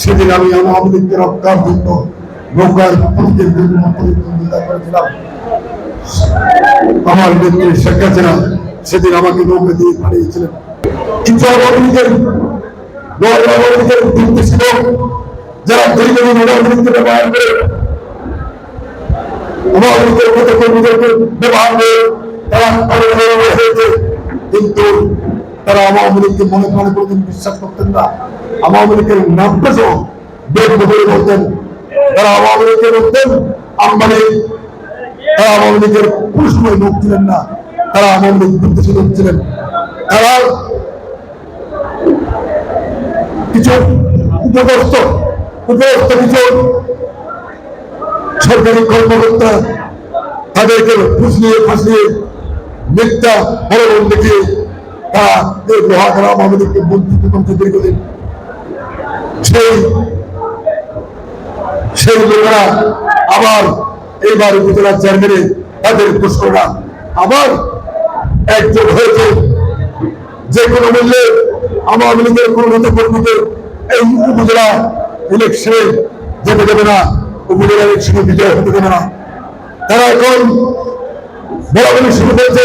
সেদিন আমি লীগকে রক্ষার জন্য প্রতিদ্বন্দ্বিতা করেছিলাম। আমার নেত্রী শেখ হাসিনা সেদিন আমাকে দিয়ে কিন্তু আওয়ামী লীগের আওয়ামী লীগের ছিল, যারা দীর্ঘদিন আওয়ামী লীগকে ব্যবহার করে, আওয়ামী লীগের মতো কর্মীদেরকে ব্যবহার করে তারা হয়েছে। কিন্তু তারা আওয়ামী লীগকে মনে প্রাণে কোনোদিন বিশ্বাস করতেন না। আওয়ামী লীগের নামটা সহ বেদ বদলে বলতেন, তারা আওয়ামী লীগকে বলতেন, আম্বানি, তারা আওয়ামী লীগের কোনো সময় লোক ছিলেন না, তারা আওয়ামী লীগ বিদ্বেষী লোক ছিলেন। তারা কিছু উপদস্থ উপদস্থ কিছু সরকারি কর্মকর্তা তাদেরকে ফুসলিয়ে ফাসলিয়ে মিথ্যা বলবন দেখিয়ে তারা এই মহাগ্রাম আমাদেরকে বঞ্চিত করতে দীর্ঘদিন। সেই সেই লোকেরা আবার এইবার উপজেলা চেয়ারম্যানে তাদের প্রশ্নরা আবার একজোট হয়েছে। যে কোনো মূল্যে আওয়ামী লীগের কোন নেতা কর্মীকে এই উপজেলা ইলেকশনে যেতে দেবে না, উপজেলা ইলেকশনে বিজয় হতে দেবে না। তারা এখন বলাবলি শুরু করেছে।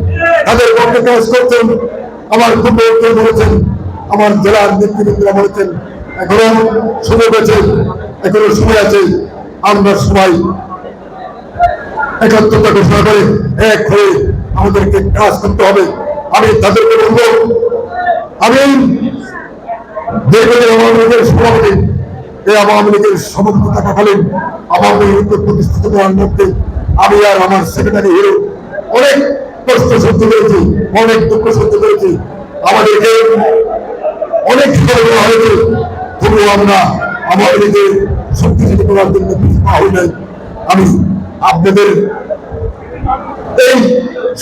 তাদের পক্ষে কাজ করছেন আমার খুব বলেছেন আমার জেলার নেতৃবৃন্দরা বলেছেন, এখনও সুযোগ আছে এখনও সময় আছে, আমরা সবাই একাত্মতা ঘোষণা করে এক হয়ে আমাদেরকে কাজ করতে হবে। আমি তাদেরকে বলব, আমি আওয়ামী লীগের সভাপতি, এই আওয়ামী লীগের আওয়ামী লীগকে প্রতিষ্ঠিত করার মধ্যে আমি আর আমার সেক্রেটারি হিরো অনেক কষ্ট সহ্য করেছি, অনেক দুঃখ সহ্য করেছি। আমাদেরকে অনেক হয়েছে। তবুও আমরা লীগের শক্তিশালী করার জন্য আমি আপনাদের এই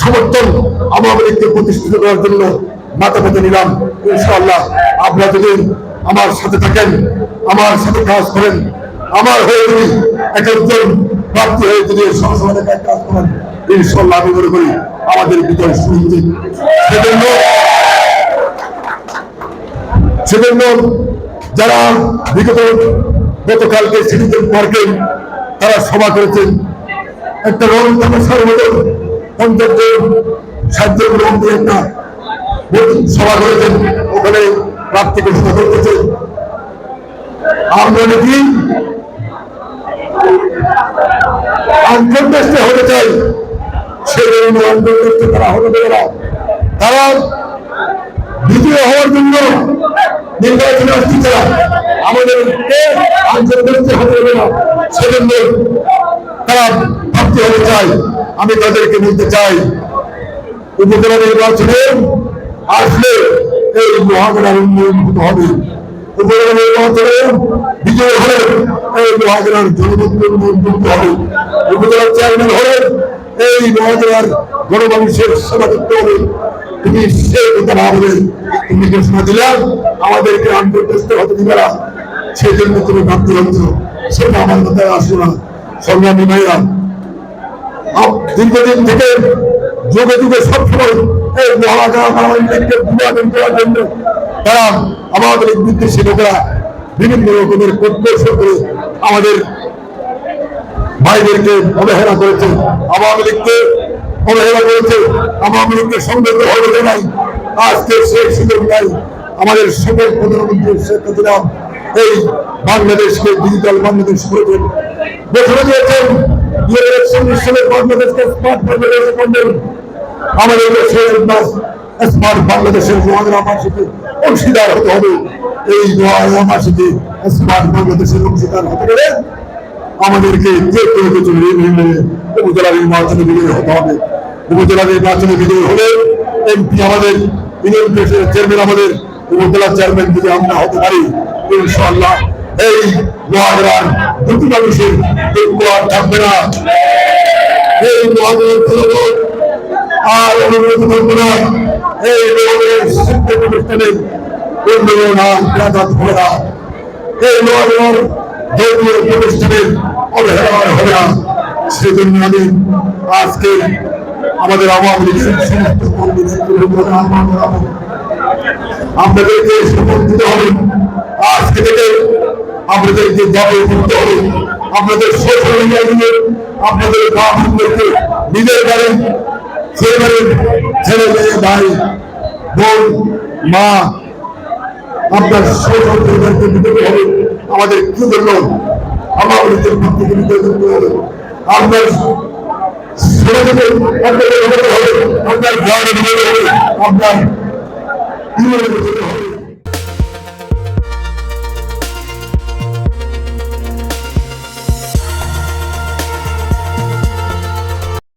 সমর্থন লীগকে প্রতিষ্ঠিত করার জন্য মাথা পেতে নিলাম। ইনশাআল্লাহ আপনারা যদি আমার সাথে থাকেন, আমার সাথে কাজ করেন, আমার হয়ে যদি এক একজন প্রাপ্তি হয়ে যদি কাজ করেন, ইনশাআল্লাহ আমি মনে করি আমাদের ভিতরে সুনিশ্চিত সেজন্য সেজন্য যারা বিগত গতকালকে সিটিজেন পার্কে তারা সভা করেছেন, একটা রং তামাশার মতো পঞ্চাশ জন ষাট জন রং দিয়ে একটা সভা করেছেন, ওখানে প্রাপ্তি ঘোষণা করতেছে। আমরা নাকি আন্তর্দেশে হতে চাই। আমি তাদেরকে বলতে চাই, উপজেলা নির্বাচনে আসলে এই মহাগণার উন্নয়ন হবে। উপজেলা নির্বাচনে বিজয় হলে এই মহাগণার জনগণের উন্নয়ন হবে। উপজেলা চেয়ারম্যান হলে এই মহাজেলার গণমানুষের সেবা করতে হবে। তুমি সেই কথা ভাবলে তুমি ঘোষণা দিলাম আমাদেরকে আন্তর্দেশে হতে দিবে না। সেই জন্য তুমি ভাবতে হচ্ছ। সেটা আমার কথায় আসলো না। সংগ্রামী ভাইরা দীর্ঘদিন থেকে যুগে যুগে সবসময় এই মহাগ্রাম বিভাজন করার তারা আমাদের বিদ্বেষী লোকেরা বিভিন্ন রকমের কৌশল করে আমাদের ভাইদেরকে অবহেলা করেছে, আওয়ামী লীগকে অবহেলা করেছে, আওয়ামী লীগকে সংযত হতে নাই আজকে সেই সুযোগ নাই। আমাদের সকল প্রধানমন্ত্রী শেখ হাসিনা এই বাংলাদেশকে ডিজিটাল বাংলাদেশ করেছেন। ঘোষণা দিয়েছেন বাংলাদেশকে স্মার্ট বাংলাদেশ করবেন। আমাদের দেশের স্মার্ট বাংলাদেশের মহাগ্রামবাসীকে অংশীদার হতে হবে। এই মহাগ্রামবাসীকে স্মার্ট বাংলাদেশের অংশীদার হতে গেলে আমাদেরকে যে কোনো কিছু উপজেলা নির্বাচনে বিজয়ী হতে হবে। উপজেলা নির্বাচনে বিজয়ী হলে এমপি আমাদের চেয়ারম্যান আমাদের, উপজেলা চেয়ারম্যান যদি আমরা হতে পারি, ইনশাআল্লাহ এই মহাগ্রাম দুটি মানুষের দুঃখ আর থাকবে না। এই মহাগ্রাম আর অনুরোধ করব না। এই প্রতিষ্ঠানের উন্নয়ন আর ব্যাঘাত এই মহাগ্রাম প্রতিষ্ঠানের অবহেলা হবে না সেজন্য আমি আজকে আমাদের আওয়ামী লীগের সমস্ত আপনাদেরকে হবে। আজকে থেকে আপনাদেরকে করতে হবে। আপনাদের সোশ্যাল মিডিয়া দিয়ে আপনাদের বাবুদেরকে নিজের বাড়ি ছেলে ছেলে মেয়ে, ভাই, বোন, মা, আপনার সহযোগীদেরকে দিতে হবে আমাদের কি জন্য আমাদের থেকে দিতে হবে আপনার ছেলেদের আপনার গ্রামের আপনার